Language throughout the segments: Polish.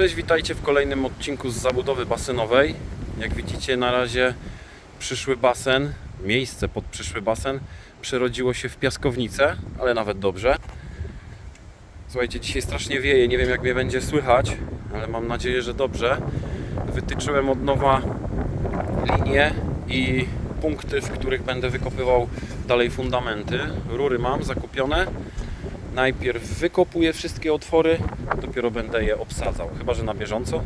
Cześć, witajcie w kolejnym odcinku z zabudowy basenowej. Jak widzicie, na razie przyszły basen, miejsce pod przyszły basen przerodziło się w piaskownicę, ale nawet dobrze. Słuchajcie, dzisiaj strasznie wieje, nie wiem jak mnie będzie słychać, ale mam nadzieję, że dobrze. Wytyczyłem od nowa linie i punkty, w których będę wykopywał dalej fundamenty. Rury mam zakupione. Najpierw wykopuję wszystkie otwory, dopiero będę je obsadzał. Chyba, że na bieżąco.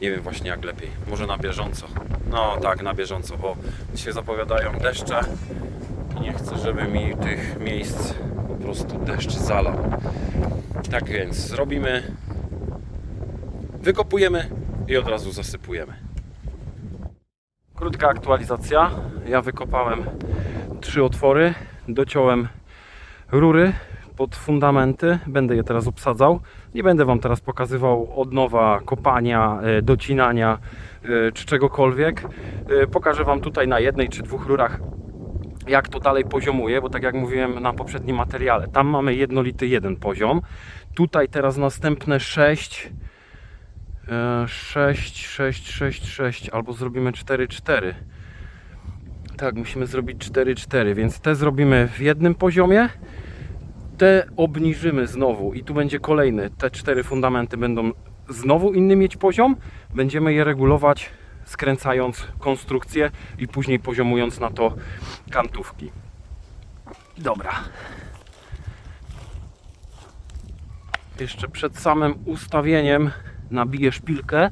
Nie wiem właśnie jak lepiej. Może na bieżąco. No tak, na bieżąco, bo się zapowiadają deszcze nie chcę, żeby mi tych miejsc po prostu deszcz zalał. Tak więc zrobimy, wykopujemy i od razu zasypujemy. Krótka aktualizacja. Ja wykopałem trzy otwory, dociąłem rury pod fundamenty. Będę je teraz obsadzał. Nie będę Wam teraz pokazywał od nowa kopania, e, docinania e, czy czegokolwiek. E, Pokażę Wam tutaj na jednej czy dwóch rurach jak to dalej poziomuje, bo tak jak mówiłem na poprzednim materiale, tam mamy jednolity jeden poziom. Tutaj teraz następne 6 6, 6, 6, 6 albo zrobimy 4, 4. Tak, musimy zrobić 4, 4, więc te zrobimy w jednym poziomie, te obniżymy znowu i tu będzie kolejny. Te cztery fundamenty będą znowu inny mieć poziom. Będziemy je regulować skręcając konstrukcję i później poziomując na to kantówki. Dobra. Jeszcze przed samym ustawieniem nabiję szpilkę,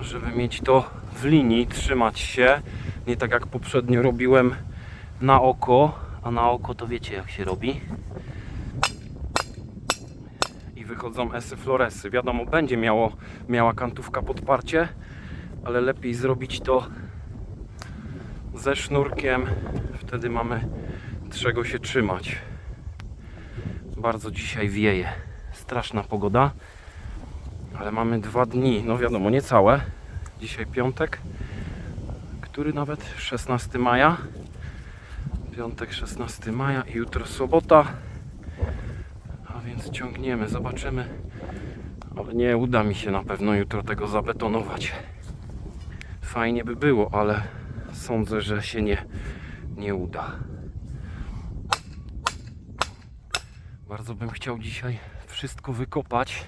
żeby mieć to w linii, trzymać się. Nie tak jak poprzednio robiłem na oko, a na oko to wiecie jak się robi. I wychodzą esy floresy. Wiadomo, będzie miało, miała kantówka podparcie, ale lepiej zrobić to ze sznurkiem. Wtedy mamy czego się trzymać. Bardzo dzisiaj wieje. Straszna pogoda. Ale mamy dwa dni, no wiadomo, nie całe. Dzisiaj piątek, który nawet 16 maja. Piątek 16 maja i jutro sobota. A więc ciągniemy, zobaczymy. Ale nie uda mi się na pewno jutro tego zabetonować. Fajnie by było, ale sądzę, że się nie, nie uda. Bardzo bym chciał dzisiaj wszystko wykopać,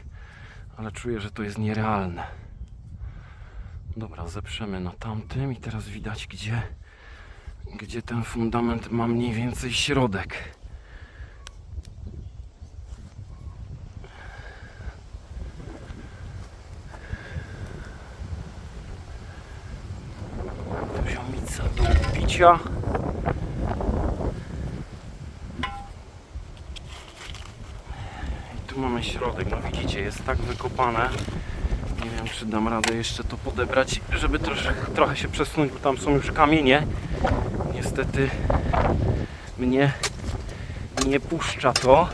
ale czuję, że to jest nierealne. Dobra, zeprzemy na tamtym i teraz widać, gdzie gdzie ten fundament ma mniej więcej środek. Poziomica do picia. I tu mamy środek, no widzicie, jest tak wykopane. Nie wiem, czy dam radę jeszcze to podebrać, żeby trosze, trochę się przesunąć, bo tam są już kamienie. Niestety mnie nie puszcza to.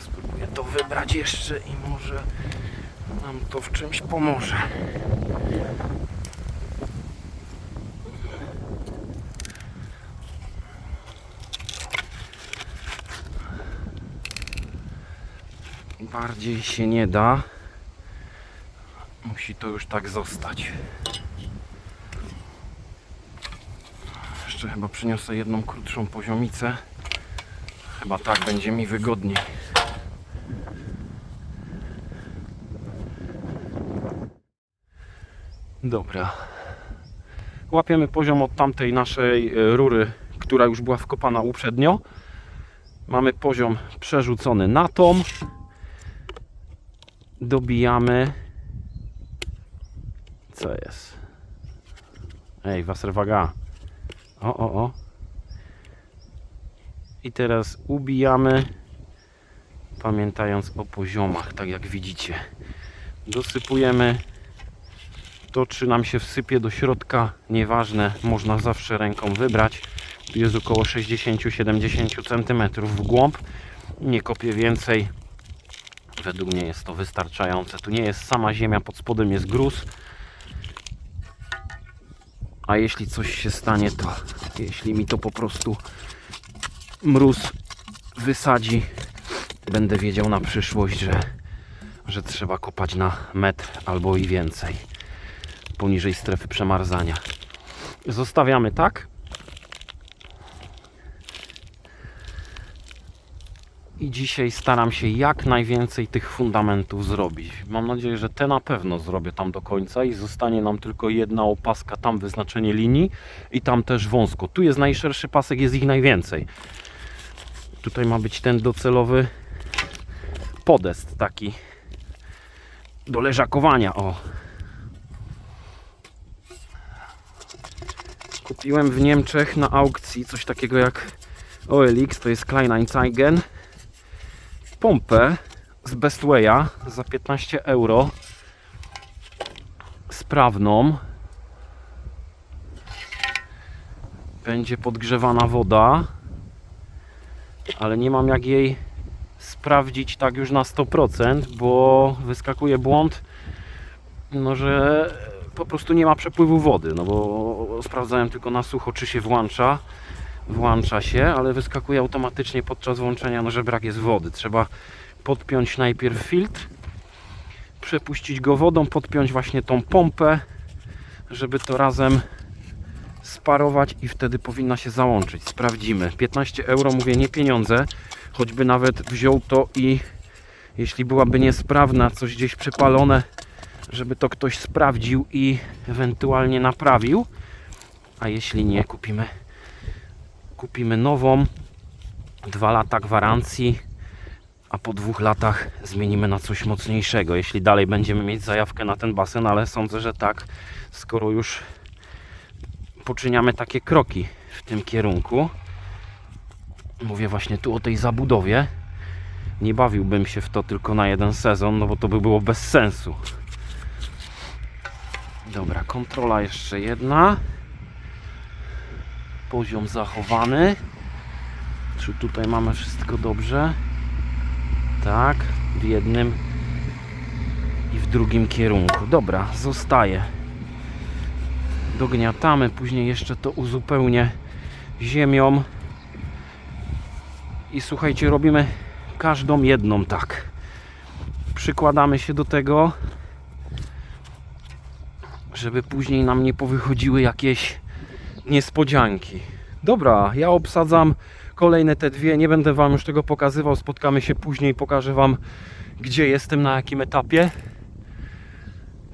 Spróbuję to wybrać jeszcze i może nam to w czymś pomoże. Bardziej się nie da. Musi to już tak zostać. Jeszcze chyba przyniosę jedną krótszą poziomicę. Chyba tak będzie mi wygodniej. Dobra. Łapiemy poziom od tamtej naszej e, rury, która już była wkopana uprzednio. Mamy poziom przerzucony na tą. Dobijamy. Co jest? Ej, Wasserwaga. O, o, o. I teraz ubijamy, pamiętając o poziomach, tak jak widzicie. Dosypujemy to, czy nam się wsypie do środka, nieważne, można zawsze ręką wybrać. Tu jest około 60-70 cm w głąb. Nie kopię więcej. Według mnie jest to wystarczające. Tu nie jest sama ziemia, pod spodem jest gruz. A jeśli coś się stanie, to jeśli mi to po prostu mróz wysadzi będę wiedział na przyszłość, że, że trzeba kopać na metr albo i więcej poniżej strefy przemarzania. Zostawiamy tak. I dzisiaj staram się jak najwięcej tych fundamentów zrobić. Mam nadzieję, że te na pewno zrobię tam do końca i zostanie nam tylko jedna opaska, tam wyznaczenie linii i tam też wąsko. Tu jest najszerszy pasek, jest ich najwięcej. Tutaj ma być ten docelowy podest taki do leżakowania. O. Kupiłem w Niemczech na aukcji coś takiego jak OLX, to jest Kleinanzeigen pompę z Bestwaya za 15 euro. Sprawną. Będzie podgrzewana woda ale nie mam jak jej sprawdzić tak już na 100% bo wyskakuje błąd no że po prostu nie ma przepływu wody no bo sprawdzałem tylko na sucho czy się włącza włącza się, ale wyskakuje automatycznie podczas włączenia, no że brak jest wody. Trzeba podpiąć najpierw filtr, przepuścić go wodą, podpiąć właśnie tą pompę, żeby to razem sparować i wtedy powinna się załączyć. Sprawdzimy. 15 euro, mówię, nie pieniądze, choćby nawet wziął to i jeśli byłaby niesprawna, coś gdzieś przypalone, żeby to ktoś sprawdził i ewentualnie naprawił. A jeśli nie, kupimy kupimy nową, dwa lata gwarancji, a po dwóch latach zmienimy na coś mocniejszego, jeśli dalej będziemy mieć zajawkę na ten basen, ale sądzę, że tak, skoro już poczyniamy takie kroki w tym kierunku. Mówię właśnie tu o tej zabudowie. Nie bawiłbym się w to tylko na jeden sezon, no bo to by było bez sensu. Dobra, kontrola jeszcze jedna poziom zachowany. Czy tutaj mamy wszystko dobrze? Tak, w jednym i w drugim kierunku. Dobra, zostaje. Dogniatamy, później jeszcze to uzupełnię ziemią. I słuchajcie, robimy każdą jedną tak. Przykładamy się do tego, żeby później nam nie powychodziły jakieś niespodzianki. Dobra, ja obsadzam kolejne te dwie. Nie będę Wam już tego pokazywał. Spotkamy się później. Pokażę Wam, gdzie jestem, na jakim etapie.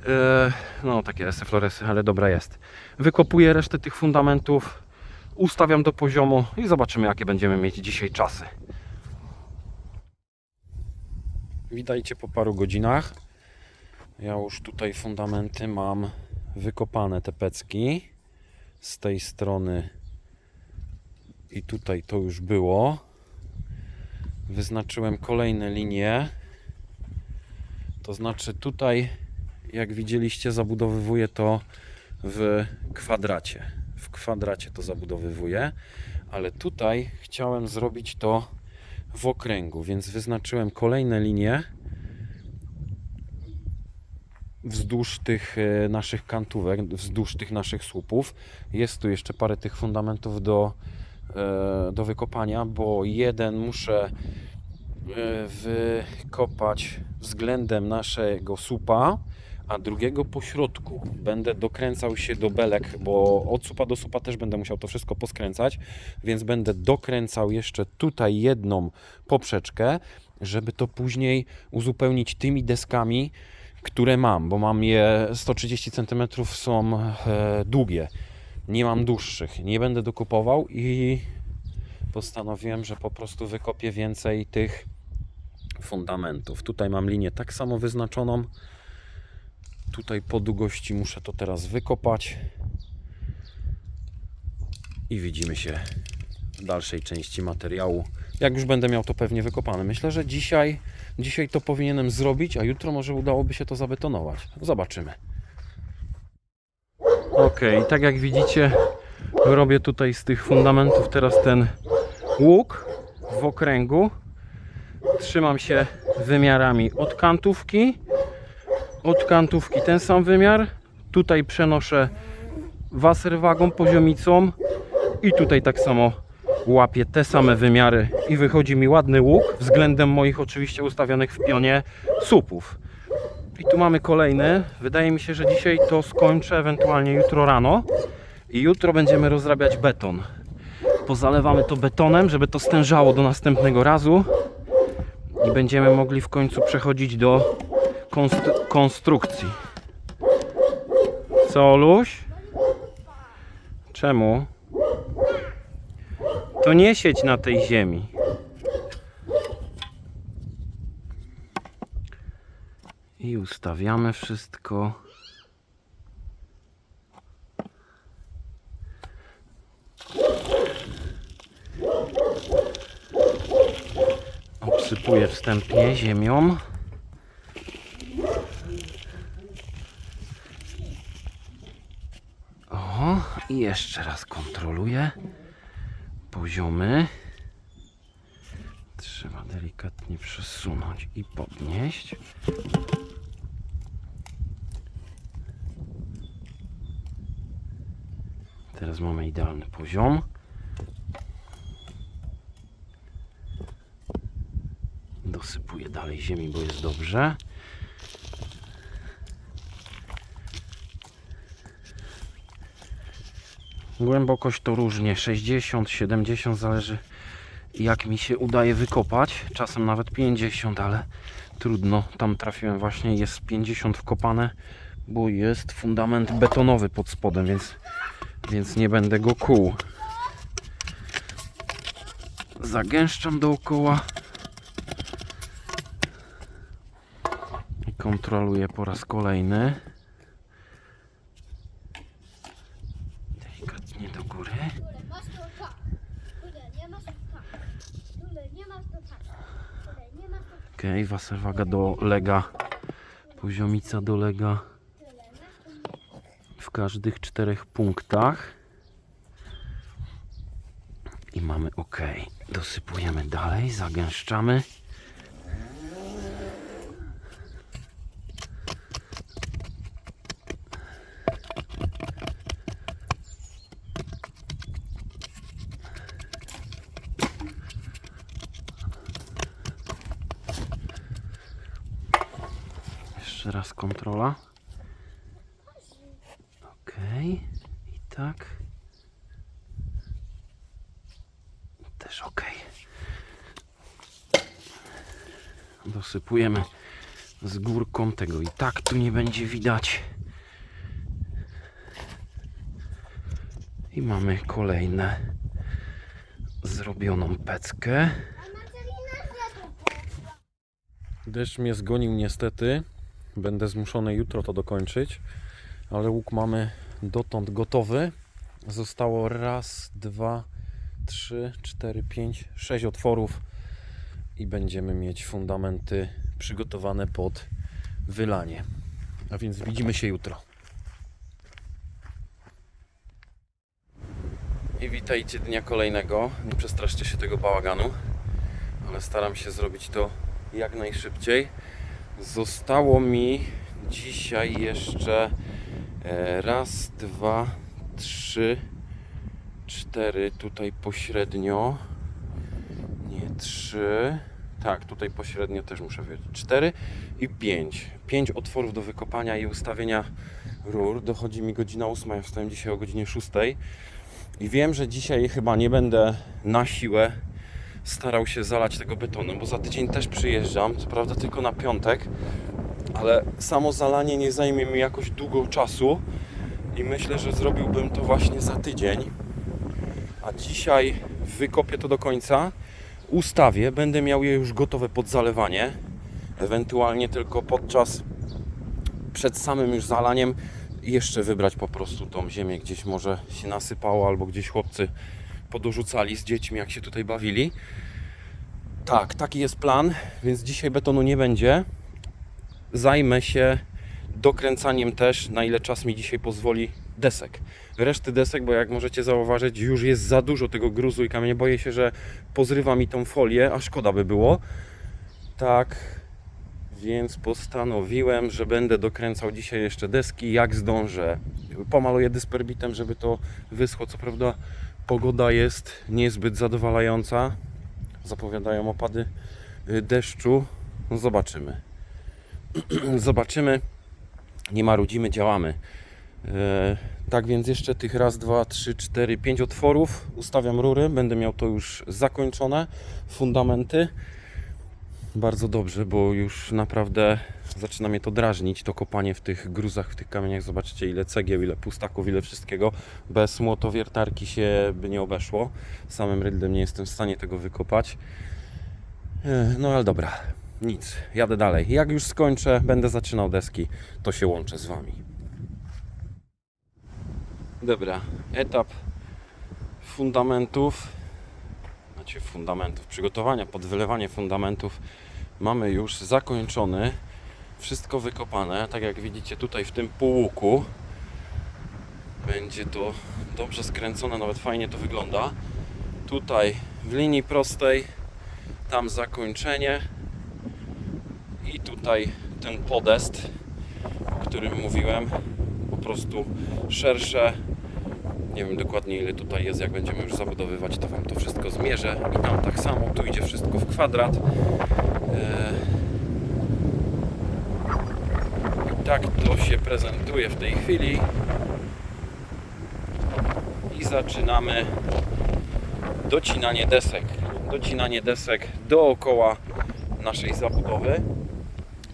Eee, no, takie floresy, ale dobra jest. Wykopuję resztę tych fundamentów, ustawiam do poziomu i zobaczymy, jakie będziemy mieć dzisiaj czasy. Witajcie po paru godzinach. Ja już tutaj fundamenty mam wykopane te pecki z tej strony i tutaj to już było. Wyznaczyłem kolejne linie. To znaczy tutaj, jak widzieliście, zabudowywuję to w kwadracie. W kwadracie to zabudowywuję, ale tutaj chciałem zrobić to w okręgu, więc wyznaczyłem kolejne linie wzdłuż tych e, naszych kantówek, wzdłuż tych naszych słupów. Jest tu jeszcze parę tych fundamentów do, e, do wykopania, bo jeden muszę e, wykopać względem naszego słupa, a drugiego po środku. Będę dokręcał się do belek, bo od słupa do słupa też będę musiał to wszystko poskręcać, więc będę dokręcał jeszcze tutaj jedną poprzeczkę, żeby to później uzupełnić tymi deskami, które mam, bo mam je 130 cm są e, długie. Nie mam dłuższych. Nie będę dokupował i postanowiłem, że po prostu wykopię więcej tych fundamentów. Tutaj mam linię tak samo wyznaczoną. Tutaj po długości muszę to teraz wykopać. I widzimy się w dalszej części materiału. Jak już będę miał to pewnie wykopane. Myślę, że dzisiaj Dzisiaj to powinienem zrobić, a jutro może udałoby się to zabetonować. Zobaczymy. Ok, tak jak widzicie, robię tutaj z tych fundamentów teraz ten łuk w okręgu. Trzymam się wymiarami od kantówki. Od kantówki ten sam wymiar. Tutaj przenoszę waserwagą, poziomicą i tutaj tak samo łapie te same wymiary i wychodzi mi ładny łuk względem moich oczywiście ustawionych w pionie słupów. I tu mamy kolejny. Wydaje mi się, że dzisiaj to skończę, ewentualnie jutro rano. I jutro będziemy rozrabiać beton. Pozalewamy to betonem, żeby to stężało do następnego razu. I będziemy mogli w końcu przechodzić do konstru- konstrukcji. Co, Oluś? Czemu? To nie siedź na tej ziemi. I ustawiamy wszystko. Obsypuję wstępnie ziemią. O, i jeszcze raz kontroluję poziomy. Trzeba delikatnie przesunąć i podnieść. Teraz mamy idealny poziom. Dosypuję dalej ziemi, bo jest dobrze. Głębokość to różnie 60, 70 zależy jak mi się udaje wykopać. Czasem nawet 50, ale trudno. Tam trafiłem właśnie, jest 50 wkopane, bo jest fundament betonowy pod spodem, więc, więc nie będę go kół. Zagęszczam dookoła. I kontroluję po raz kolejny. Delikatnie do góry. Tule, masz to tak. Tule, nie masz to tak. Tule, nie masz to tak. Tule, nie masz to tak. Ok, waserwaga dolega, poziomica dolega w każdych czterech punktach. I mamy ok. Dosypujemy dalej, zagęszczamy. Jeszcze raz kontrola. Ok. I tak. Też ok. Z górką tego i tak tu nie będzie widać. I mamy kolejne zrobioną peckę. Deszcz mnie zgonił niestety. Będę zmuszony jutro to dokończyć, ale łuk mamy dotąd gotowy. Zostało raz, dwa, trzy, cztery, pięć, sześć otworów i będziemy mieć fundamenty przygotowane pod wylanie. A więc widzimy się jutro. I witajcie dnia kolejnego. Nie przestraszcie się tego bałaganu, ale staram się zrobić to jak najszybciej. Zostało mi dzisiaj jeszcze e, raz, dwa, trzy, cztery tutaj pośrednio. Nie, trzy. Tak, tutaj pośrednio też muszę wiedzieć. Cztery i pięć. Pięć otworów do wykopania i ustawienia rur. Dochodzi mi godzina ósma. Ja wstałem dzisiaj o godzinie szóstej. I wiem, że dzisiaj chyba nie będę na siłę starał się zalać tego betonem, bo za tydzień też przyjeżdżam, co prawda tylko na piątek, ale samo zalanie nie zajmie mi jakoś długo czasu i myślę, że zrobiłbym to właśnie za tydzień. A dzisiaj wykopię to do końca, ustawię, będę miał je już gotowe pod zalewanie, ewentualnie tylko podczas przed samym już zalaniem jeszcze wybrać po prostu tą ziemię gdzieś może się nasypało albo gdzieś chłopcy podorzucali z dziećmi jak się tutaj bawili. Tak, taki jest plan, więc dzisiaj betonu nie będzie. Zajmę się dokręcaniem też, na ile czas mi dzisiaj pozwoli, desek. Reszty desek, bo jak możecie zauważyć, już jest za dużo tego gruzu i kamienia. Boję się, że pozrywa mi tą folię, a szkoda by było. Tak, więc postanowiłem, że będę dokręcał dzisiaj jeszcze deski, jak zdążę. Pomaluję dysperbitem, żeby to wyschło. Co prawda Pogoda jest niezbyt zadowalająca. Zapowiadają opady y, deszczu. No zobaczymy. zobaczymy. Nie marudzimy, działamy. E, tak więc jeszcze tych raz, dwa, trzy, cztery, pięć otworów. Ustawiam rury. Będę miał to już zakończone. Fundamenty. Bardzo dobrze, bo już naprawdę zaczyna mnie to drażnić, to kopanie w tych gruzach, w tych kamieniach. Zobaczcie ile cegieł, ile pustaków, ile wszystkiego. Bez młotowiertarki się by nie obeszło. Samym ryldem nie jestem w stanie tego wykopać. E, No ale dobra, nic, jadę dalej. Jak już skończę, będę zaczynał deski, to się łączę z Wami. Dobra, etap fundamentów, znaczy fundamentów, przygotowania pod wylewanie fundamentów mamy już zakończony. Wszystko wykopane, tak jak widzicie tutaj w tym półłuku. Będzie to dobrze skręcone, nawet fajnie to wygląda. Tutaj w linii prostej, tam zakończenie i tutaj ten podest, o którym mówiłem, prostu szersze. Nie wiem dokładnie ile tutaj jest, jak będziemy już zabudowywać, to Wam to wszystko zmierzę. I tam tak samo, tu idzie wszystko w kwadrat. Eee, I tak to się prezentuje w tej chwili. I zaczynamy docinanie desek. Docinanie desek dookoła naszej zabudowy.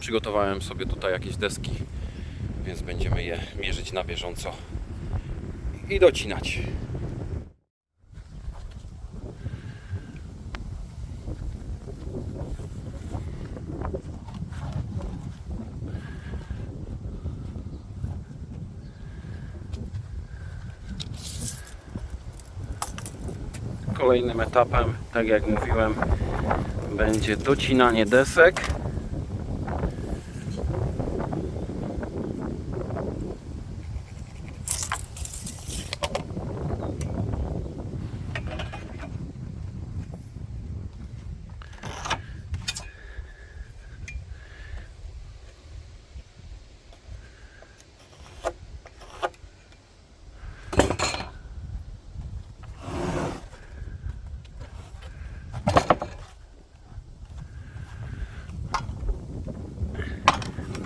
Przygotowałem sobie tutaj jakieś deski, więc będziemy je mierzyć na bieżąco i docinać. Kolejnym etapem, tak jak mówiłem, będzie docinanie desek.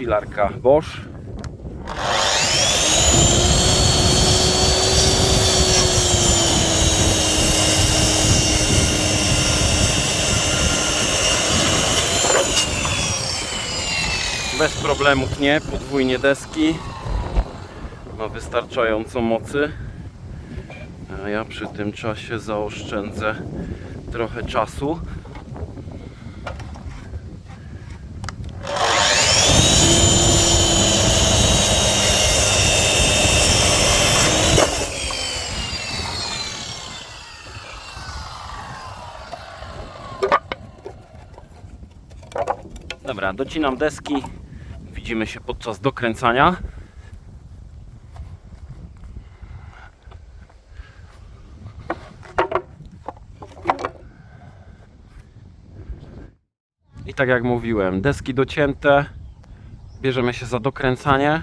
Pilarka Bosch. Bez problemu tnie, podwójnie deski. Ma wystarczająco mocy. A ja przy tym czasie zaoszczędzę trochę czasu. Dobra, docinam deski. Widzimy się podczas dokręcania. I tak jak mówiłem, deski docięte. Bierzemy się za dokręcanie.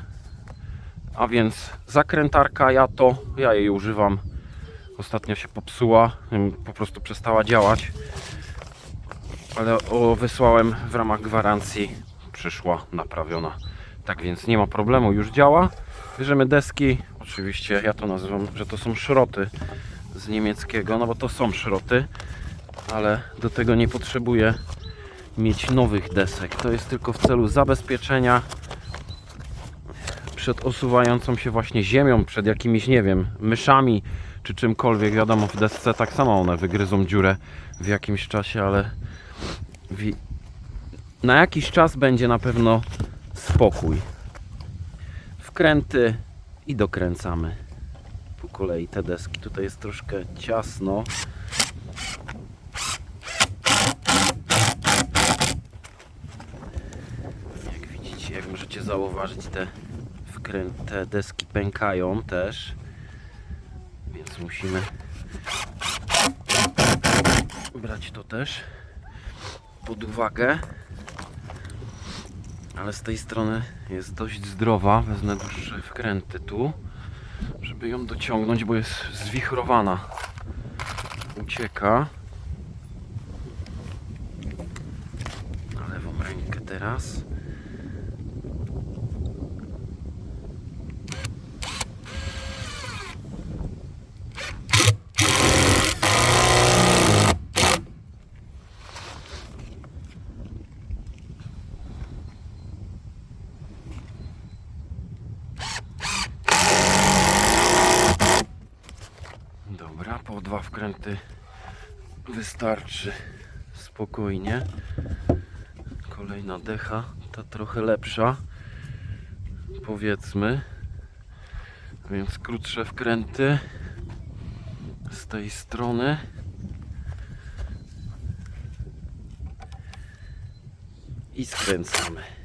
A więc zakrętarka, ja to, ja jej używam. Ostatnio się popsuła, po prostu przestała działać ale wysłałem w ramach gwarancji. Przyszła naprawiona. Tak więc nie ma problemu, już działa. Bierzemy deski. Oczywiście ja to nazywam, że to są szroty z niemieckiego, no bo to są szroty, ale do tego nie potrzebuję mieć nowych desek. To jest tylko w celu zabezpieczenia przed osuwającą się właśnie ziemią, przed jakimiś, nie wiem, myszami czy czymkolwiek. Wiadomo, w desce tak samo one wygryzą dziurę w jakimś czasie, ale na jakiś czas będzie na pewno spokój. Wkręty i dokręcamy po kolei te deski. Tutaj jest troszkę ciasno. Jak widzicie, jak możecie zauważyć, te, wkrę- te deski pękają też. Więc musimy brać to też pod uwagę. Ale z tej strony jest dość zdrowa. Wezmę dłuższe wkręty tu, żeby ją dociągnąć, bo jest zwichrowana. ucieka. Na lewą rękę teraz. Dobra, wkręty wystarczy spokojnie. Kolejna decha, ta trochę lepsza, powiedzmy. Więc krótsze wkręty z tej strony. I skręcamy.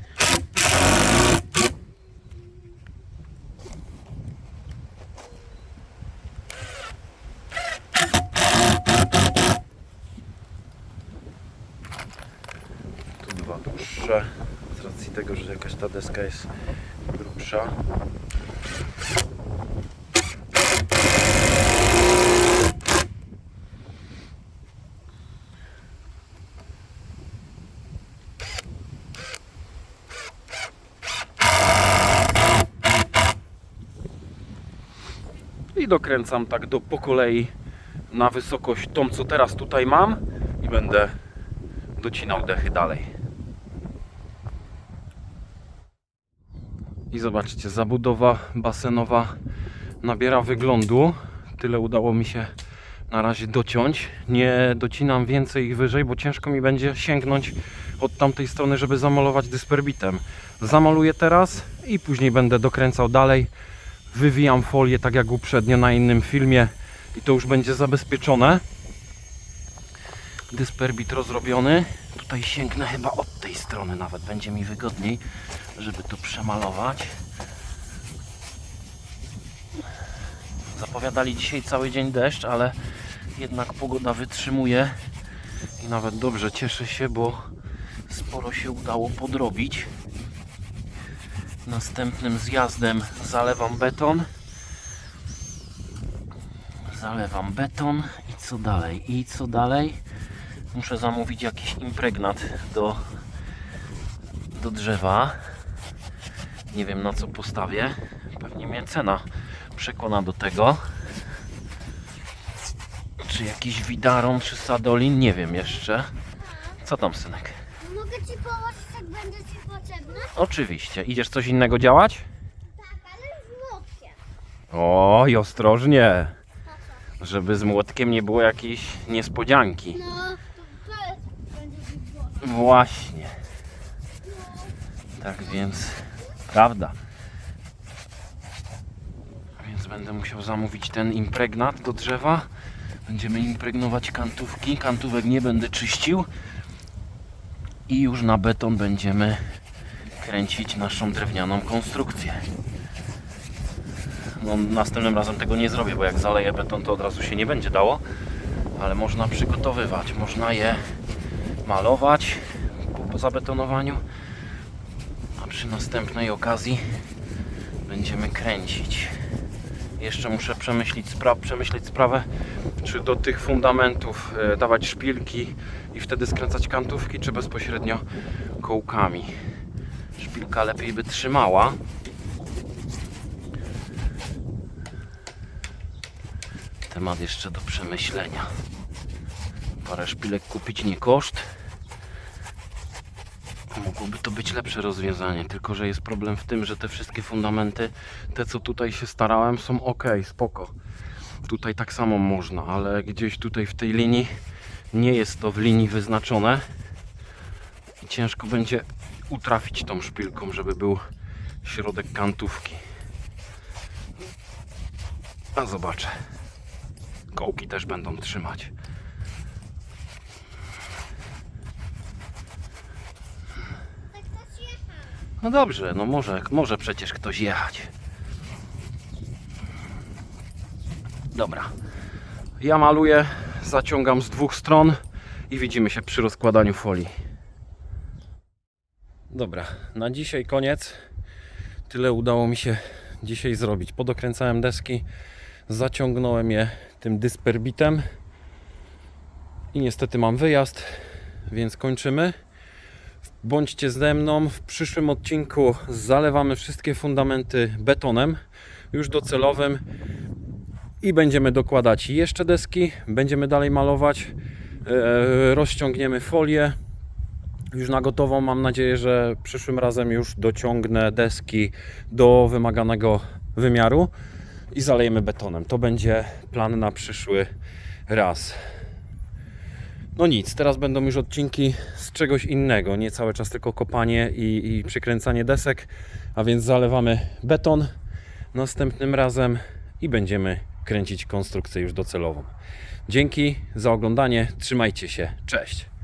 Dłuższe, z racji tego, że jakaś ta deska jest grubsza. I dokręcam tak do po kolei na wysokość tą, co teraz tutaj mam i będę docinał dechy dalej. I zobaczcie, zabudowa basenowa nabiera wyglądu. Tyle udało mi się na razie dociąć. Nie docinam więcej ich wyżej, bo ciężko mi będzie sięgnąć od tamtej strony, żeby zamalować dysperbitem. Zamaluję teraz i później będę dokręcał dalej. Wywijam folię tak jak uprzednio na innym filmie i to już będzie zabezpieczone dysperbit rozrobiony. Tutaj sięgnę chyba od tej strony nawet. Będzie mi wygodniej, żeby to przemalować. Zapowiadali dzisiaj cały dzień deszcz, ale jednak pogoda wytrzymuje i nawet dobrze cieszę się, bo sporo się udało podrobić. Następnym zjazdem zalewam beton. Zalewam beton i co dalej? I co dalej? Muszę zamówić jakiś impregnat do, do drzewa. Nie wiem na co postawię. Pewnie mnie cena przekona do tego. Czy jakiś widaron, czy sadolin, nie wiem jeszcze. Co tam, synek? Mogę ci położyć, jak będzie ci potrzebne? Oczywiście. Idziesz coś innego działać? Tak, ale z młotkiem. Oj, ostrożnie. Po co? Żeby z młotkiem nie było jakiejś niespodzianki. No, to, to jest, będzie ci młotkiem. Właśnie. Tak więc, prawda. Więc będę musiał zamówić ten impregnat do drzewa. Będziemy impregnować kantówki. Kantówek nie będę czyścił. I już na beton będziemy kręcić naszą drewnianą konstrukcję. No, następnym razem tego nie zrobię, bo jak zaleję beton, to od razu się nie będzie dało. Ale można przygotowywać, można je malować po zabetonowaniu, a przy następnej okazji będziemy kręcić. Jeszcze muszę przemyśleć, spra- przemyśleć sprawę, czy do tych fundamentów e, dawać szpilki i wtedy skręcać kantówki, czy bezpośrednio kołkami. Szpilka lepiej by trzymała. Temat jeszcze do przemyślenia. Parę szpilek kupić nie koszt. Mogłoby to być lepsze rozwiązanie, tylko że jest problem w tym, że te wszystkie fundamenty, te co tutaj się starałem, są ok, spoko. Tutaj tak samo można, ale gdzieś tutaj w tej linii nie jest to w linii wyznaczone. Ciężko będzie utrafić tą szpilką, żeby był środek kantówki. A zobaczę. Kołki też będą trzymać. Tak to jechał. No dobrze, no może, może przecież ktoś jechać. Dobra. Ja maluję, zaciągam z dwóch stron i widzimy się przy rozkładaniu folii. Dobra, na dzisiaj koniec. Tyle udało mi się dzisiaj zrobić. Podokręcałem deski, zaciągnąłem je tym dysperbitem. I niestety mam wyjazd, więc kończymy. Bądźcie ze mną. W przyszłym odcinku zalewamy wszystkie fundamenty betonem, już docelowym. I będziemy dokładać jeszcze deski, będziemy dalej malować, e, rozciągniemy folię. Już na gotowo mam nadzieję, że przyszłym razem już dociągnę deski do wymaganego wymiaru i zalejemy betonem. To będzie plan na przyszły raz. No nic, teraz będą już odcinki z czegoś innego, nie cały czas tylko kopanie i, i przykręcanie desek, a więc zalewamy beton następnym razem i będziemy kręcić konstrukcję już docelową. Dzięki za oglądanie, trzymajcie się, cześć!